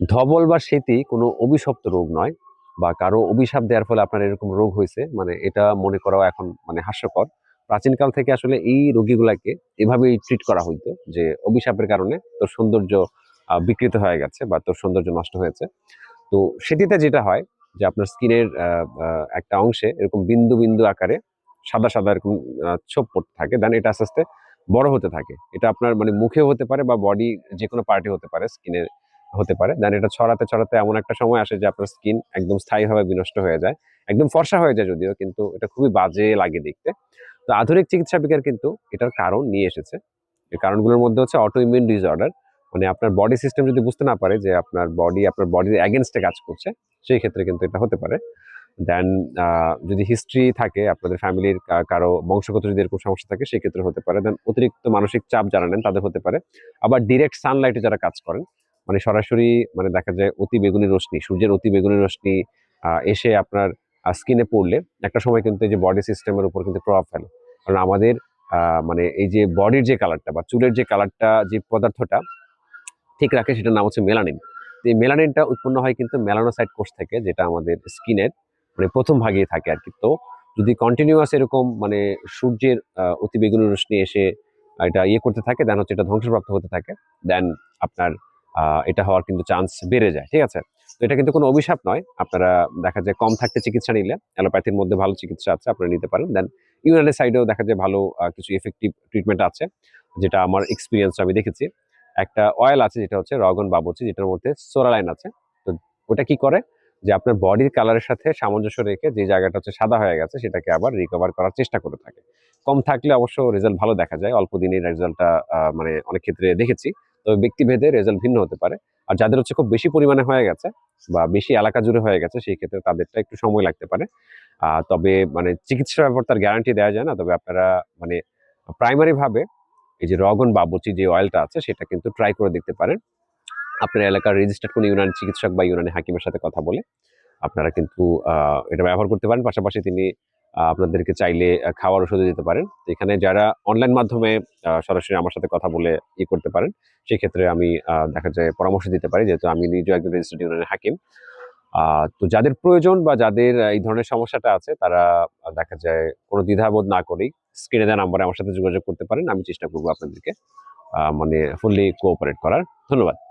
ধবল বা সেতি কোনো অভিশপ্ত রোগ নয় বা কারও অভিশাপ দেওয়ার ফলে আপনার এরকম রোগ হয়েছে মানে এটা মনে করাও এখন মানে হাস্যকর। প্রাচীনকাল থেকে আসলে এই রোগীগুলাকে এভাবেই ট্রিট করা হইতো যে অভিশাপের কারণে তোর সৌন্দর্য বিকৃত হয়ে গেছে বা তোর সৌন্দর্য নষ্ট হয়েছে। তো সেটিতে যেটা হয় যে আপনার স্কিনের একটা অংশে এরকম বিন্দু বিন্দু আকারে সাদা সাদা এরকম ছোপ পড়তে থাকে দেন এটা আস্তে আস্তে বড় হতে থাকে। এটা আপনার মানে মুখে হতে পারে বা বডি যে কোনো পার্টি হতে পারে, স্কিনের হতে পারে। দেন এটা ছড়াতে ছড়াতে এমন একটা সময় আসে যে আপনার স্কিন একদম স্থায়ীভাবে বিনষ্ট হয়ে যায়। একদম ফর্সা হয়ে যায় যদিও, কিন্তু এটা খুবই বাজে লাগে দেখতে। তো আধুনিক চিকিৎসা বিজ্ঞান কিন্তু এটার কারণ নিয়ে এসেছে। এই কারণগুলোর মধ্যে হচ্ছে অটো ইমিউন ডিসঅর্ডার মানে আপনার বডি সিস্টেম যদি বুঝতে না পারে যে আপনার বডি আপনার বডির অ্যাগেনস্টে কাজ করছে, সেই ক্ষেত্রে কিন্তু এটা হতে পারে। দেন যদি হিস্ট্রি থাকে, আপনাদের ফ্যামিলির কারও বংশগত যদি এরকম সমস্যা থাকে সেক্ষেত্রে হতে পারে। দেন অতিরিক্ত মানসিক চাপ যারা নেন, তাদের হতে পারে। আবার ডিরেক্ট সানলাইটে যারা কাজ করেন মানে সরাসরি মানে দেখা যায় অতি বেগুনি রশ্মি, সূর্যের অতি বেগুনি রশ্মি এসে আপনার স্কিনে পড়লে একটা সময় কিন্তু এই যে বডি সিস্টেমের উপর কিন্তু প্রভাব ফেলে। কারণ আমাদের মানে এই যে বডির যে কালারটা বা চুলের যে কালারটা যে পদার্থটা ঠিক রাখে সেটার নাম হচ্ছে মেলানিন এই মেলানিনটা উৎপন্ন হয় কিন্তু মেলানোসাইট কোষ থেকে, যেটা আমাদের স্কিনের মানে প্রথম ভাগেই থাকে আর কি। তো যদি কন্টিনিউয়াস এরকম মানে সূর্যের অতি বেগুনি রশ্মি এসে এটা ইয়ে করতে থাকে দেন হচ্ছে এটা ধ্বংসপ্রাপ্ত হতে থাকে দেন আপনার এটা হওয়ার কিন্তু চান্স বেড়ে যায়, ঠিক আছে? তো এটা কিন্তু কোনো অভিশাপ নয়। আপনারা দেখা যায় কম থাকতে চিকিৎসা নিলে, অ্যালোপ্যাথির মধ্যে ভালো চিকিৎসা আছে, আপনারা নিতে পারেন। দেন ইউনানি সাইডেও দেখা যায় ভালো কিছু এফেক্টিভ ট্রিটমেন্ট আছে, যেটা আমার এক্সপিরিয়েন্স আমি দেখেছি। একটা অয়েল আছে, যেটা হচ্ছে রগন বাবুচি যেটার মধ্যে সোরালাইন আছে। তো ওটা কি করে? যে আপনার বডির কালারের সাথে সামঞ্জস্য রেখে যে জায়গাটা হচ্ছে সাদা হয়ে গেছে, সেটাকে আবার রিকভার করার চেষ্টা করে থাকে। কম থাকলে অবশ্য রেজাল্ট ভালো দেখা যায়। অল্প দিনের রেজাল্টটা মানে অনেক ক্ষেত্রে দেখেছি। তবে ব্যক্তিভেদে রেজাল্ট ভিন্ন হতে পারে। আর যাদের হচ্ছে খুব বেশি পরিমাণে হয়ে গেছে বা বেশি এলাকা জুড়ে হয়ে গেছে, সেই ক্ষেত্রে তাদেরটা একটু সময় লাগতে পারে। তবে মানে চিকিৎসার ব্যাপার তার গ্যারান্টি দেওয়া যায় না, তবে আপনারা মানে প্রাইমারি ভাবে এই যে রগন বাবুচি যে অয়েলটা আছে, সেটা কিন্তু ট্রাই করে দেখতে পারেন। আপনার এলাকার রেজিস্টার্ড কোনো ইউনানি চিকিৎসক বা ইউনানি হাকিমের সাথে কথা বলে, আপনারা কিন্তু এটা ব্যবহার করতে পারেন। পাশাপাশি তিনি আপনাদেরকে চাইলে খাওয়ার ওষুধও দিতে পারেন। এখানে যারা অনলাইন মাধ্যমে সরাসরি আমার সাথে কথা বলে ই করতে পারেন সেই ক্ষেত্রে আমি দেখা যায় পরামর্শ দিতে পারি, যেহেতু আমি নিজেও একজন রেজিস্টার্ড ইউনানি হাকিম তো যাদের প্রয়োজন বা যাদের এই ধরনের সমস্যাটা আছে, তারা দেখা যায় কোনো দ্বিধাবোধ না করেই স্ক্রিনে দেওয়া নাম্বারে আমার সাথে যোগাযোগ করতে পারেন। আমি চেষ্টা করব আপনাদেরকে মানে ফুললি কোঅপারেট করার। ধন্যবাদ।